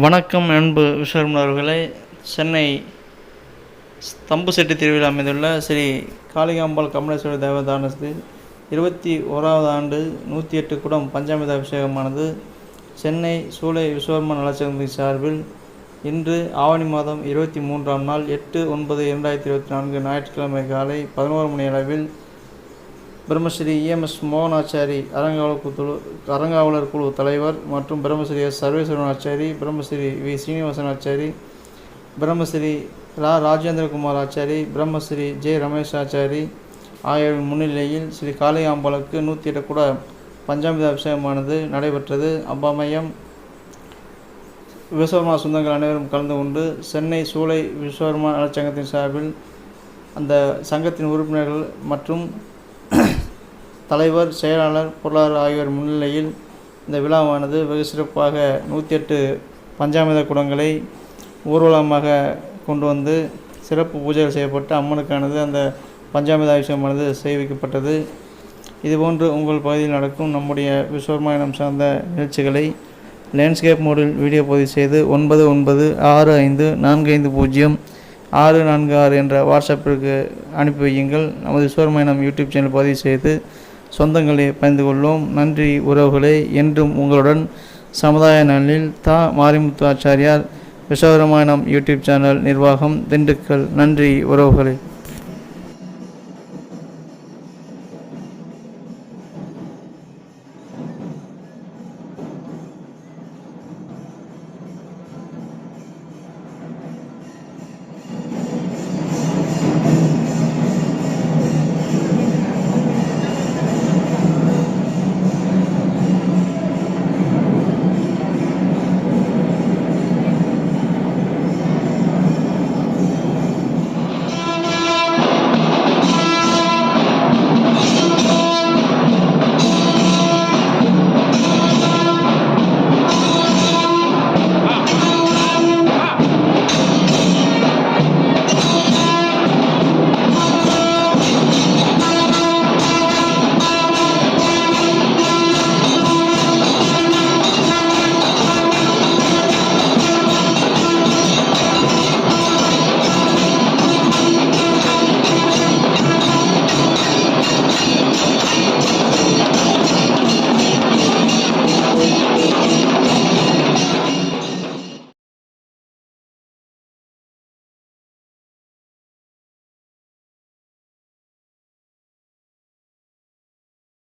வணக்கம் அன்பு விஸ்வரமணர்களே சென்னை ஸ்தம்பு செட்டி திருவிழா அமைந்துள்ள ஸ்ரீ காளிகாம்பாள் கமலேஸ்வரர் தேவதானத்தில் இருபத்தி ஓராவது ஆண்டு நூற்றி எட்டு குடம் பஞ்சாமித அபிஷேகமானது. சென்னை சூளை விஸ்வகர்மா நலச்சங்கத்தின் சார்பில் இன்று ஆவணி மாதம் இருபத்தி மூன்றாம் நாள் எட்டு ஒன்பது இரண்டாயிரத்தி இருபத்தி நான்கு ஞாயிற்றுக்கிழமை காலை பதினோரு மணி அளவில் பிரம்மஸ்ரீ இஎம்எஸ் மோகனாச்சாரி அரங்காவலர் குழு அரங்காவலர் குழு தலைவர் மற்றும் பிரம்மஸ்ரீ எஸ் சர்வேஸ்வரன் ஆச்சாரி பிரம்மஸ்ரீ வி சீனிவாசன் ஆச்சாரி பிரம்மஸ்ரீ ரா ராஜேந்திரகுமார் ஆச்சாரி பிரம்மஸ்ரீ ஜே ரமேஷ் ஆச்சாரி ஆகியோரின் முன்னிலையில் ஸ்ரீ காளிகாம்பாளுக்கு நூற்றி எட்டு கூட பஞ்சாமித அபிஷேகமானது நடைபெற்றது. அவ்வமயம் விஸ்வகர்மா சொந்தங்கள் அனைவரும் கலந்து கொண்டு சென்னை சூளை விஸ்வகர்மா நலச்சங்கத்தின் சார்பில் அந்த சங்கத்தின் உறுப்பினர்கள் மற்றும் தலைவர் செயலாளர் பொருளாளர் ஆகியோர் முன்னிலையில் இந்த விழாவானது வெகு சிறப்பாக நூற்றி எட்டு பஞ்சாமித குடங்களை ஊர்வலமாக கொண்டு வந்து சிறப்பு பூஜைகள் செய்யப்பட்டு அம்மனுக்கானது அந்த பஞ்சாமித அபிஷேகமானது செய்விக்கப்பட்டது. இதுபோன்று உங்கள் பகுதியில் நடக்கும் நம்முடைய விஸ்வர்மாயணம் சார்ந்த நிகழ்ச்சிகளை லேண்ட்ஸ்கேப் மோடில் வீடியோ பதிவு செய்து ஒன்பது ஒன்பது ஆறு ஐந்து நான்கு ஐந்து பூஜ்ஜியம் ஆறு நான்கு ஆறு என்ற வாட்ஸ்அப்பிற்கு அனுப்பி வையுங்கள். நமது விஸ்வர்மாயணம் யூடியூப் சேனல் பதிவு செய்து சொந்தங்களை பகிர்ந்து கொள்வோம் நன்றி உறவுகளே என்றும் உங்களுடன் சமுதாய நலனில் தா. மாரிமுத்து ஆச்சாரியார் விஸ்வகரமாயணம் யூடியூப் சேனல் நிர்வாகம் திண்டுக்கல். நன்றி உறவுகளே.